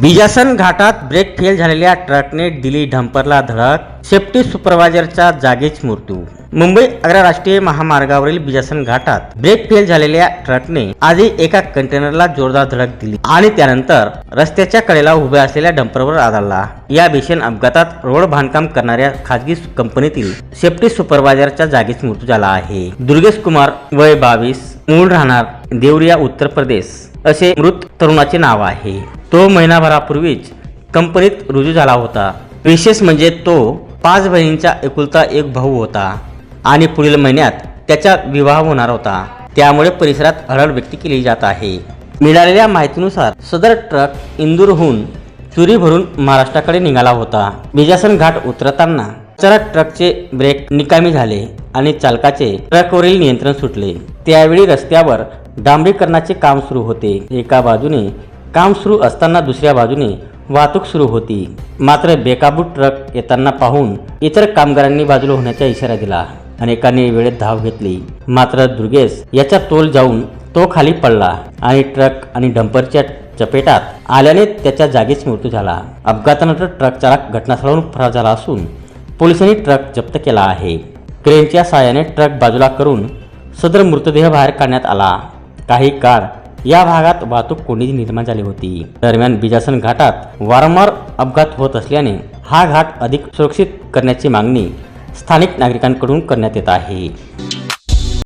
बिजासन घाटात brake fail झालेल्या ट्रकने दिली डंपरला धडक. सेफ्टी सुपरवायझरचा जागीच मृत्यू. मुंबई आग्रा राष्ट्रीय महामार्गावरील बिजासन घाटात ब्रेक फेल झालेल्या ट्रकने आधी एका कंटेनरला जोरदार धडक दिली. आणि त्यानंतर रस्त्याच्या कडेला उभ्या असलेल्या डंपरवर आदळला. या भीषण अपघातात रोड बांधकाम करणाऱ्या खासगी कंपनीतील सेफ्टी सुपरवायझरचा जागीच मृत्यू झाला आहे. दुर्गेश कुमार वय बावीस मूळ राहणार देवरिया उत्तर प्रदेश. असे मृत तरुणाचे नाव आहे. तो महिनाभरापूर्वीच कंपनीत रुजू झाला होता. विशेष म्हणजे तो पाच बहिणींचा एकुलता एक भाऊ होता आणि पुढील महिन्यात त्याचा विवाह होणार होता. त्यामुळे परिसरात हळहळ व्यक्त केली जात आहे. मिळालेल्या माहितीनुसार सदर ट्रक इंदूरहून चुरी भरून महाराष्ट्राकडे निघाला होता. बिजासन घाट उतरताना अचानक ट्रकचे ब्रेक निकामी झाले आणि चालकाचे ट्रकवरील नियंत्रण सुटले. त्यावेळी रस्त्यावर डांबरीकरणाचे काम सुरू होते. एका बाजूने काम सुरू असताना दुसऱ्या बाजूने वाहतूक सुरू होती. मात्र बेकाबू ट्रक येताना पाहून इतर कामगारांनी बाजूला होण्याचा इशारा दिला अनेकांनी वेळेत धाव घेतली. मात्र दुर्गेश याचा तोल जाऊन तो खाली पडला आणि ट्रक आणि डंपरच्या चपेटात आल्याने त्याच्या जागीच मृत्यू झाला. अपघातानंतर ट्रक चालक घटनास्थळावरून फरार झाला असून पोलिसांनी ट्रक जप्त केला आहे. क्रेनच्या सहाय्याने ट्रक बाजूला करून सदर मृतदेह बाहेर काढण्यात आला. काही काळ या भागात वाहतूक कोंडी निर्माण झाली होती. दरम्यान बिजासन घाटात वारंवार अपघात होत असल्याने हा घाट अधिक सुरक्षित करण्याची मागणी स्थानिक नागरिकांकडून करण्यात येत आहे.